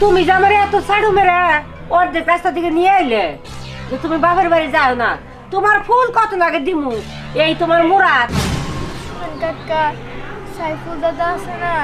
তুমি যে আমার এত সাড়ু মেরে অর্ধেক রাস্তা থেকে নিয়ে আইলে যে তুমি বাপের বাড়ি যাও না তোমার ফুল কত লাগে দিমু? এই তোমার মুরাদ। কাকা সাইফুল দাদা আছে না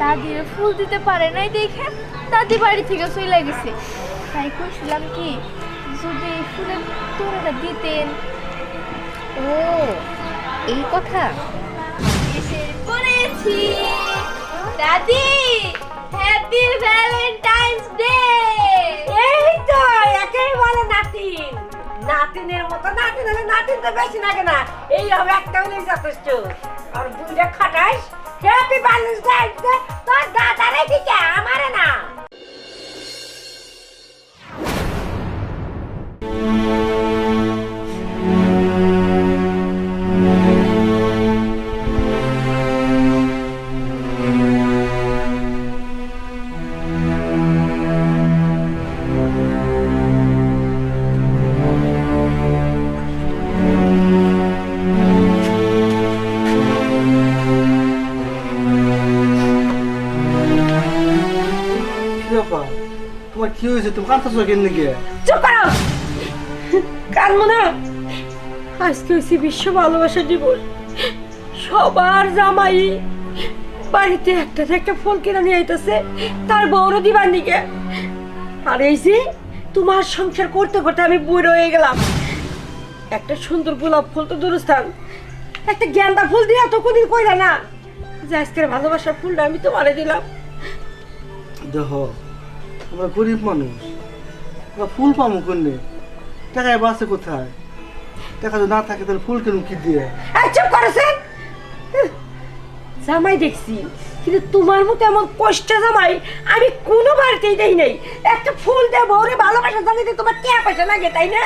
দাদির ফুল দিতে পারে নাই দেখে দাদি বাড়ি থেকে চলে গেছে। তাই কইছিলাম কি যদি এই ফুলের তোড়াটা দিতেন। ও এই কথা। এসে পড়েছি। দাদি! হ্যাপি ভ্যালেন্টাইন্স ডে এই তো, একেই বলে নাতিন। নাতিনের মতো, নাতিন হলে নাতিন তো বেশি লাগে না। এই হবে একটা হলেই যথেষ্ট। আর বুঝে খাটাইস হ্যাপি ভ্যালেন্টাইন্স ডে তোর দাদারে দিকে, আমারে না। তোমার কি হয়েছে? তুমি কাঁদতেছো কেন নাকি? চুপ করো! কানবো না! আজকে হয়েছে বিশ্ব ভালোবাসা দিবস। সবার জামাই বাড়িতে একটা একটা ফুল কিনে নিয়ে আইতেছে তার বউর দিবার দিকে আর এই যে তোমার সংসার করতে করতে আমি বুড়ো রয়ে গেলাম। একটা সুন্দর গোলাপ ফুল তো দূরস্থান। একটা গেন্দা ফুল দিয়ে তো কোনদিন কইলা না। যে আজকের ভালোবাসার ফুলটা আমি তোমারে দিলাম। দেখো আমরা গরিব মানুষ। আমরা ফুল পাবো কোনে টাকায় বাসে কোথায়? টাকা যদি না থাকে, তাহলে ফুল কেন কি দিয়ে? জামাই দেখছি, কিন্তু তোমার মতো এমন কষ্ট জামাই আমি কোনো বাড়িতেই দেই নাই। একটা ফুল দেবো বউরে ভালোবাসা জানিতে তোমার কে পয়সা লাগে, তাই না?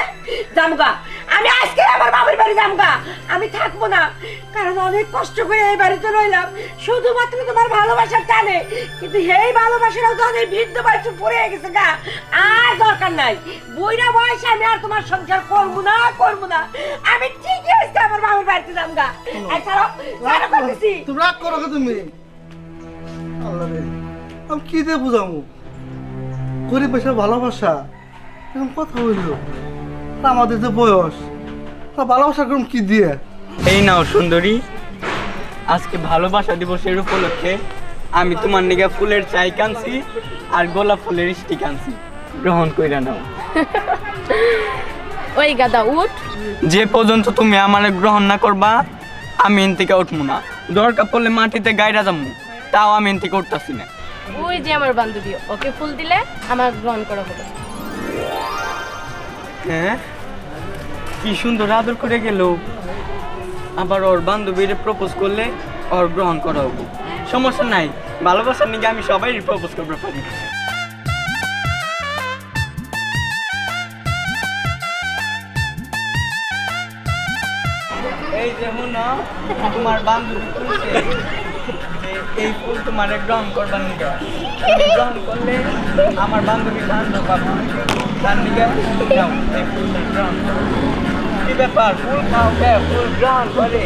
জামগা আমি আজকে আমার বাবার বাড়ি জামগা আমি থাকব না। কারণ অনেক কষ্ট করে এই বাড়িতে রইলাম। শুধুমাত্র তোমার ভালোবাসার টানে। কিন্তু এই ভালোবাসাটাও তো অনেক বৃদ্ধ বয়সে পড়ে গেছে গা। আর দরকার নাই। বইরা বয়সে আমি আর তোমার সংসার করব না করব না। আমি ঠিকই আজকে আমার বাবার বাড়িতে ছাড়ো করতেছি তুমি রাগ করো তুমি? আল্লাহ রে আমি কি দিয়ে বুঝামু গরিব পয়সা ভালোবাসা এরকম কথা হইল তা আমাদের তো বয়স। তা ভালোবাসা করুন কি দিয়ে? এই নাও সুন্দরী আজকে ভালোবাসা দিবসের উপলক্ষে আমি তোমার নিগে ফুলের চাই কানছি আর গোলাপ ফুলের স্টিক আনছি। গ্রহণ কইরা নাও। ওই গাদা উঠ। যে পর্যন্ত তুমি আমার গ্রহণ না করবা আমি এন থেকে উঠবো না। দরকার পড়লে মাটিতে গাইরা যাব তাও আমি এন থেকে উঠতেছি না। ওই যে আমার বান্ধবী ওকে ফুল দিলে আমার গ্রহণ করা হবে হ্যাঁ? কি সুন্দর আদর করে গেল। আবার ওর বান্ধবীর প্রপোজ করলে ওর গ্রহণ করা হবে। সমস্যা নাই, ভালোবাসার নিগে আমি সবাই প্রপোজ করতে পারি। এই তোমার বান্ধবী এই ফুল তোমার গ্রহণ গ্রহণ করলে আমার বান্ধবী ব্যাপার, ফুল খাও, কে, ফুল করে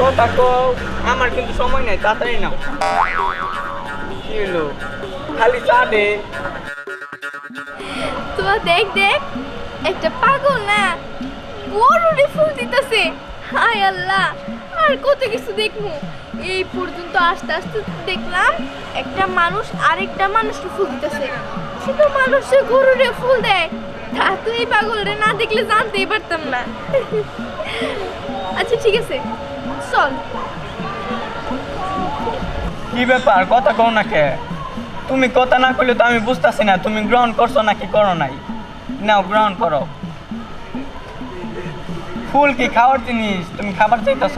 কথা কও, আমার কিন্তু সময় নেই, তাড়াতাড়ি নাও। কি খালি চা দে। তোমার দেখ দেখ, একটা পাগল না? বড়রে ফুল দিতেছে। হায় আল্লাহ, আর কত কিছু দেখব। এই পর্যন্ত আস্তে আস্তে দেখলাম, একটা মানুষ আরেকটা মানুষকে ফুল দিতেছে। শুধু মানুষে গরুরে ফুল দেয়। তা তো এই পাগলরে না দেখলে জানতেই পারতাম না। আচ্ছা ঠিক আছে, চল। কি ব্যাপার, কথা কও না কে? তুমি কথা না করলে তো আমি বুঝতেছি না, তুমি গ্রহণ করছ নাকি করো নাই? নাও, গ্রহণ করো। ফুল কি খাওয়ার জিনিস? তুমি খাবার চাইতেছ?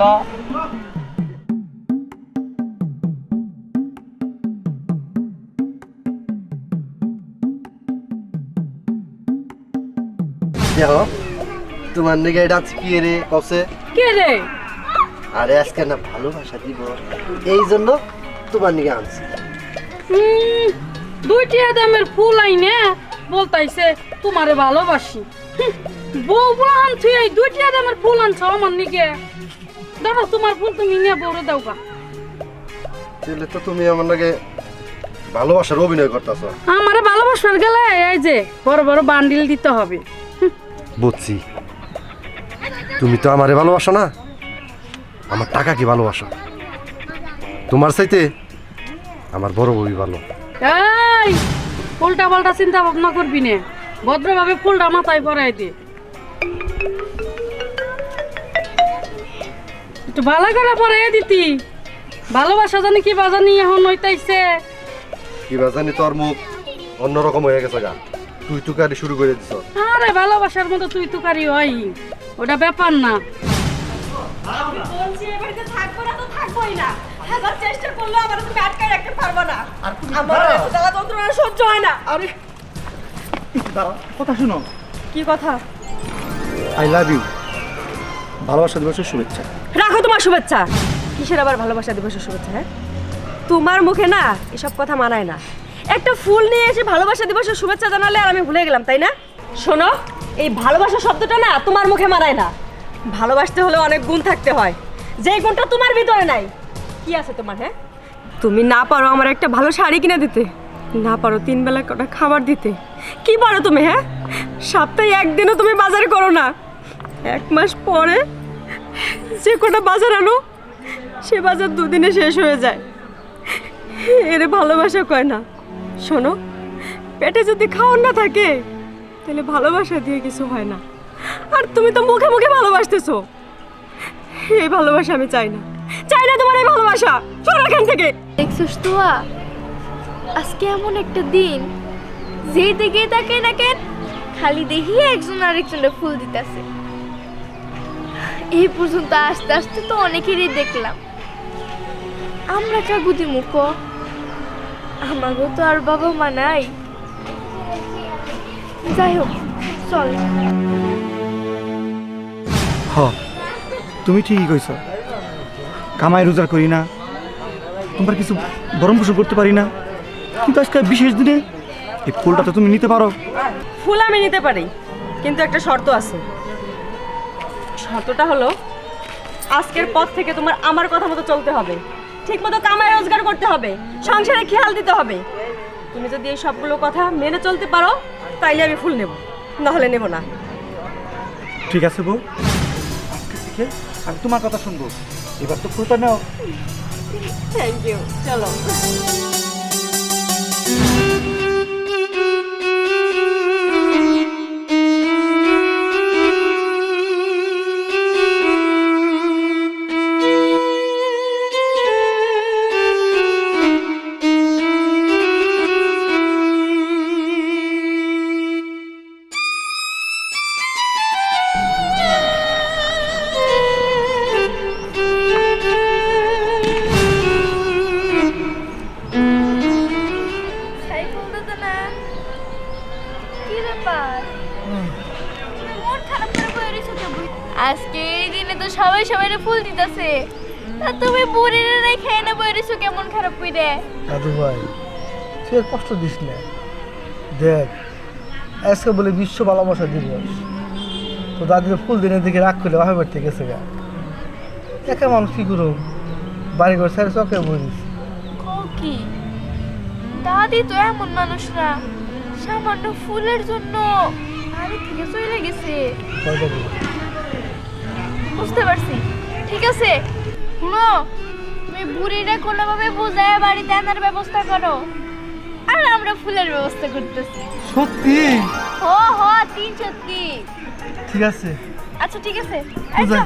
দেখো তোমার নিগে এটা কি রে কসে কে রে? আরে আজকে না ভালোবাসা দিব। এই জন্য তোমার নিগে আনছি। দুইটি আদামের ফুল আইনে বলতাইছে তোমারে ভালোবাসি। বউ বুলান তুই এই দুইটি আদামের ফুল আনছ আমার নিকে দাদা তোমার ফুল তুমি নিয়ে বউরে দাও গা। তাহলে তো তুমি আমার নাকি ভালোবাসার অভিনয় করতেছ। আমারে ভালোবাসার গেলে এই যে বড় বড় বান্ডিল দিতে হবে। বুঝছি। তুমি তো আমারে ভালোবাসো না? আমার টাকা কি ভালোবাসো। তোমার চাইতে আমার বড় বই ভালো। এই উল্টা পাল্টা চিন্তা ভাবনা করবি না। ভদ্রভাবে ফুলটা মাথায় পরাই দে। একটু ভালো করে পরাই দিতি। ভালোবাসা জানি কি বাজানি এখন হইতাইছে। কিবা জানি তোর মুখ অন্যরকম হয়ে গেছে গা। তুই তুকারি শুরু করে দিছ। আরে ভালোবাসার মতো তুই তুকারি হয়। ওটা ব্যাপার না। বলছি এ থাকব না তো থাকবোই না। হাজার চেষ্টা করলেও আমার তুমি আটকায় রাখতে পারব না। আমার এত জ্বালা যন্ত্রণা সহ্য হয় না। আরে কথা শুনো। কি কথা? আই লাভ ইউ ভালোবাসা দিবসের শুভেচ্ছা। রাখো তোমার শুভেচ্ছা। কিসের আবার ভালোবাসা দিবসের শুভেচ্ছা হ্যাঁ? তোমার মুখে না এসব কথা মানায় না। একটা ফুল নিয়ে এসে ভালোবাসা দিবসের শুভেচ্ছা জানালে আর আমি ভুলে গেলাম, তাই না? শোনো, এই ভালোবাসা শব্দটা না তোমার মুখে মারায় না। ভালোবাসতে হলে অনেক গুণ থাকতে হয়। যে গুণটা তোমার ভিতরে নাই। কি আছে তোমার হ্যাঁ? তুমি না পারো আমার একটা ভালো শাড়ি কিনে দিতে। না পারো তিন বেলা কটা খাবার দিতে। কি পারো তুমি হ্যাঁ? সপ্তাহে একদিনও তুমি বাজার করো না। এক মাস পরে যে কটা বাজার আনো, সে বাজার দুদিনে শেষ হয়ে যায়। এর ভালোবাসা কয় না। শোনো, পেটে যদি খাওয়ার না থাকে, তাহলে ভালোবাসা দিয়ে কিছু হয় না। আর তুমি তো মুখে মুখে ভালোবাসতেছো। এই ভালোবাসা আমি চাই না। চাই না তোমার এই ভালোবাসা। চলো এখান থেকে। দেখছিস তোয়া, আজকে এমন একটা দিন যে দিকে তাকে না কেন, খালি দেখি একজন আরেকজনের ফুল দিতেছে। এই পর্যন্ত আস্তে আস্তে তো অনেকেরই দেখলাম। আমরা কাকুদি মুখ আমারও তো আর বাবা মা নাই। যাই হোক চল। হ তুমি ঠিকই কইছ। কামাই রোজগার করি না। তোমার কিছু গরম পোষণ করতে পারি না। কিন্তু আজকে বিশেষ দিনে এই ফুলটা তো তুমি নিতে পারো। ফুল আমি নিতে পারি কিন্তু একটা শর্ত আছে। শর্তটা হলো আজকের পর থেকে তোমার আমার কথা মতো চলতে হবে। ঠিক মতো কামাই রোজগার করতে হবে সংসারে খেয়াল দিতে হবে। তুমি যদি এই সবগুলো কথা মেনে চলতে পারো তাইলে আমি ফুল নেব নাহলে নেব না। ঠিক আছে বউ। আজকে থেকে আমি তোমার কথা শুনব। এবার তো ফুলটা নাও। থ্যাংক ইউ চলো। আজকে এই দিনে তো সবাই সবাই ফুল দিতেছে। তা তুমি বুড়ির রেখে এনে বই রইছো কেমন খারাপ কইরে? দাদু ভাই সে কষ্ট দিস না। দেখ আজকে বলে বিশ্ব ভালোবাসা দিবস। তো দাদির ফুল দিনের দিকে রাগ করলে বাপের বাড়িতে গেছে গা। একা মানুষ কি করুম? বাড়ি ঘর সারে চকে বলিস কো? দাদি তো এমন মানুষ না সামান্য ফুলের জন্য বাড়ি থেকে চলে গেছে। বুঝতে পারছি। ঠিক আছে। শুনো তুমি বুড়িটা কোনোভাবে বুঝায় বাড়িতে আনার ব্যবস্থা করো। আর আমরা ফুলের ব্যবস্থা করতেছি। সত্যি? হো হো তিন সত্যি। ঠিক আছে। আচ্ছা ঠিক আছে। আচ্ছা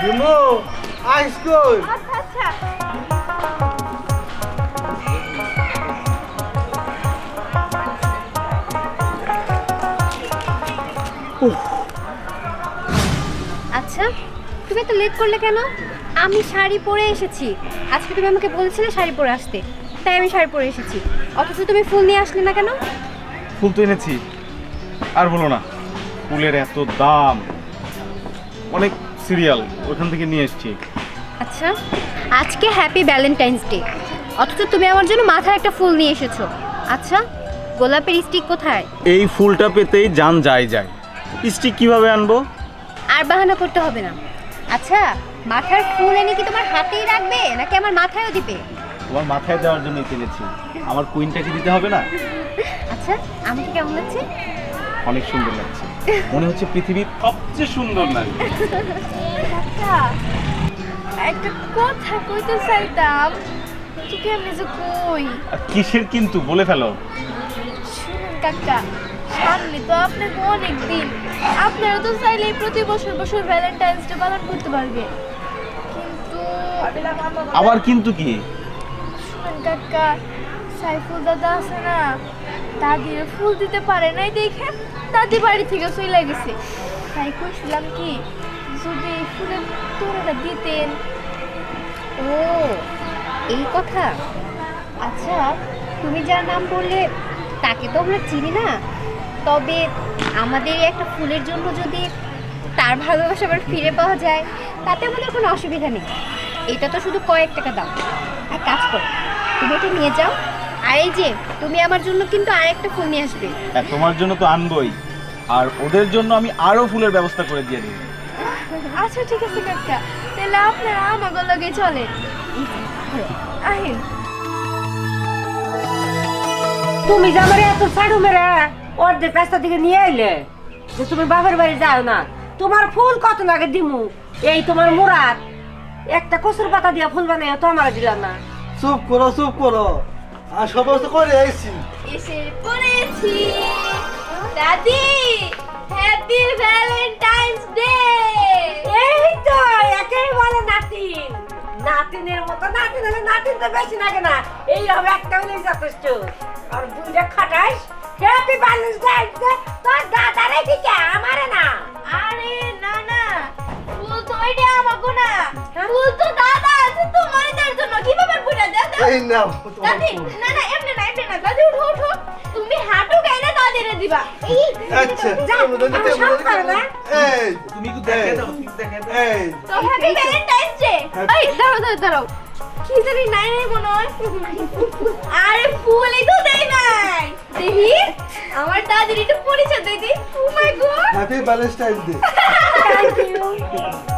দিমো আইস কই? আচ্ছা আচ্ছা। আচ্ছা তুমি এত লেট করলে কেন? আমি শাড়ি পরে এসেছি। আজকে তুমি আমাকে বলেছিলে শাড়ি পরে আসতে। তাই আমি শাড়ি পরে এসেছি। অথচ তুমি ফুল নিয়ে আসলে না কেন? ফুল তো এনেছি। আর বলো না ফুলের এত দাম। অনেক সিরিয়াল ওখান থেকে নিয়ে এসেছি। আচ্ছা আজকে হ্যাপি ভ্যালেন্টাইন্স ডে অথচ তুমি আমার জন্য মাথায় একটা ফুল নিয়ে এসেছ। আচ্ছা গোলাপের স্টিক কোথায়? এই ফুলটা পেতেই যান যায় যায় স্টিক কীভাবে আনব? আর বাহানা করতে হবে না। আচ্ছা মাথার ফুল এনে কি তোমার হাতেই রাখবে নাকি আমার মাথায়ও দিবে? তোমার মাথায় দেওয়ার জন্য কিনেছি আমার কুইনটাকে দিতে হবে না? আচ্ছা আমাকে কেমন লাগছে? অনেক সুন্দর লাগছে। মনে হচ্ছে পৃথিবীর সবচেয়ে সুন্দর নারী। কাকা একটা কথা কইতে চাইতাম তোকে আমি যে কই? কিসের কিন্তু বলে ফেলো। শুনুন কাকা সামনে তো আপনাকে অনেক দিন। আপনারা তো চাইলেই প্রতি বছর বছর ভ্যালেন্টাইন্স ডে পালন করতে পারবে। কিন্তু আবার কিন্তু কি? শুনুন কাকা সাইফুল দাদা আছে না দাদির ফুল দিতে পারে নাই দেখে দাদি বাড়ি থেকে চলে গেছে। তাই কইছিলাম কি যদি ফুলের তোড়াটা দিতেন। ও এই কথা? আচ্ছা তুমি যার নাম বললে তাকে তো আমরা চিনি না। তবে আমাদের একটা ফুলের জন্য যদি তার ভালোবাসা আবার ফিরে পাওয়া যায় তাতে আমাদের কোনো অসুবিধা নেই। এটা তো শুধু কয়েক টাকা দাম। এক কাজ করো তুমি এটা নিয়ে যাও। আর এই যে তুমি আমার জন্য কিন্তু আরেকটা ফুল নিয়ে আসবে। হ্যাঁ তোমার জন্য তো আনবই। আর ওদের জন্য আমি আরও ফুলের ব্যবস্থা করে দিয়ে দিই আচ্ছা ঠিক আছে কাকা। তাহলে আপনারা আমাকে লগে আহিন। তুমি যে আমার এত ছাড়ু মেরে? অর্ধেক রাস্তা থেকে নিয়ে আইলে যে তুমি বাপের বাড়ি যাও না তোমার ফুল কত লাগে দিমু? এই তোমার মুরাদ একটা কচুর পাতা দিয়া ফুল বানাই তো আমার দিলা না। চুপ করো চুপ করো। আর সমস্ত করে আইছি। এসে পড়েছি। দাদি হ্যাপি ভ্যালেন্টাইন্স ডে এই তো একেই বলে নাতিন নাতিনের মতো নাতিন হলে নাতিন তো বেশি লাগে না। এই হবে একটা হলেই যথেষ্ট। আর দুইটা খাটাইস হ্যাপি ব্যালেন্স ডে তোর দাদারে দিকে আমারে না। আরে না না। ফুল তো এটা আমাকে না। ফুল তো দাদা আছে তোমাদের জন্য। কীভাবে বুঝা দাও এই তোমার দাদি না না এমনি না এমনি না। দাদি উঠো উঠো। তুমি হাঁটু গাইলে দাদিরে দিবা। এই আচ্ছা আমার না। এই তুমি একটু দেখে দাও ঠিক দেখে দাও। এই তো হ্যাপি ভ্যালেন্টাইন্স ডে এই দাঁড়াও দাঁড়াও দাঁড়াও। কি জানি নাই নাই মনে হয়। আরে ফুলই তো দেয় নাই। দেখি আমার দাদির একটু পরিচয় দিই দি ও my God happy Valentine day Thank you.